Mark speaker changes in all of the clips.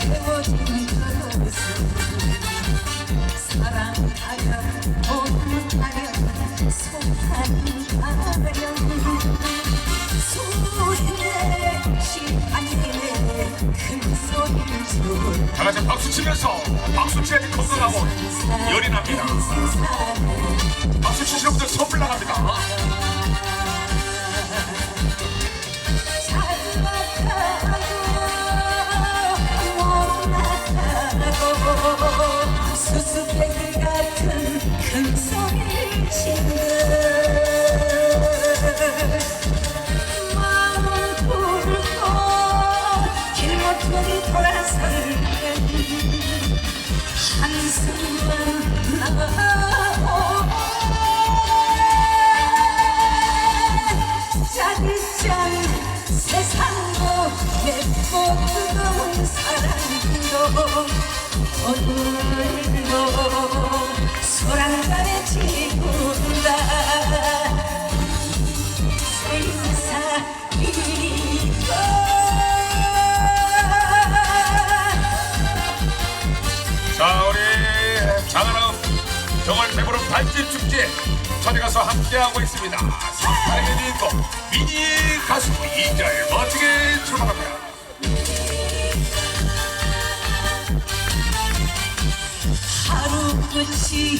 Speaker 1: 채워진 것은 사랑하렴 돈하렴 속한하렴 소리내 시간이네 큰 소리를 줘
Speaker 2: 다 같이 박수 치면서 박수 치야지 건강하고 열이 납니다. 박수 치시는 분들 선물 나갑니다. 자 우리 장하남 정월 배부른 발진 축제 전에 가서 함께하고 있습니다. 사랑의 주인공 미니 가수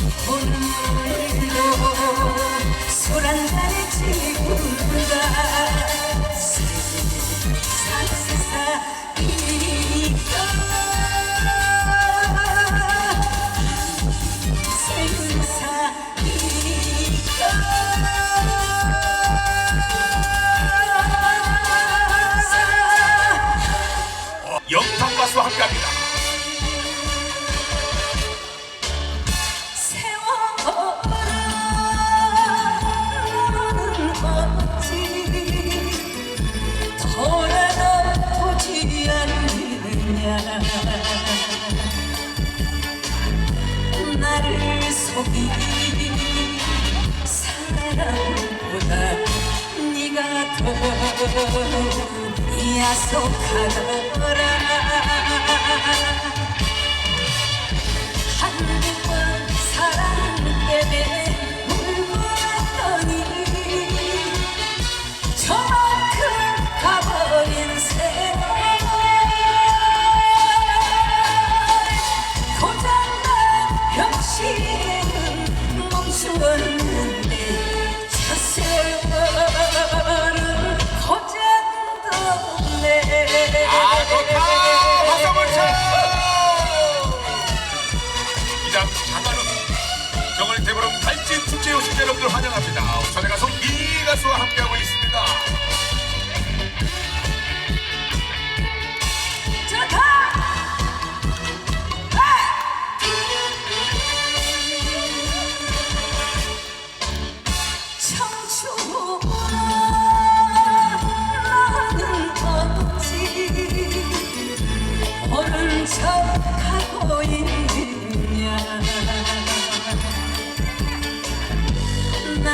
Speaker 1: 사랑도 오늘도 술한 사랑보다 네가 더 야속하더라. 한두 번
Speaker 2: 아 좋다 쳐요. 이장 장하남 정월 배부른 발진 축제에 오신 여러분들 환영합니다. 전에 가수 미니 가수와 함께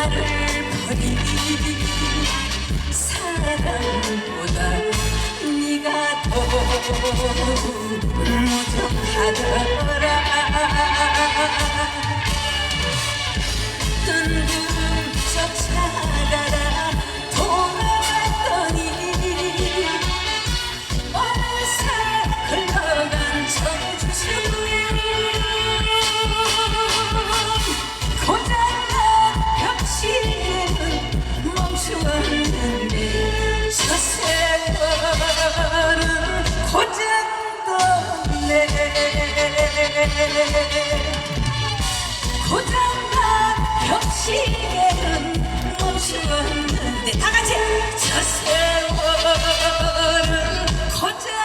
Speaker 1: 나를 버린 사랑보다 네가 더 무정하더라 뜬구름 쫓아 좋아하는데 사세월은 고장났네. 고장난 벽시계는 못 좋아하는데 다 같이 사세월은 고장났네.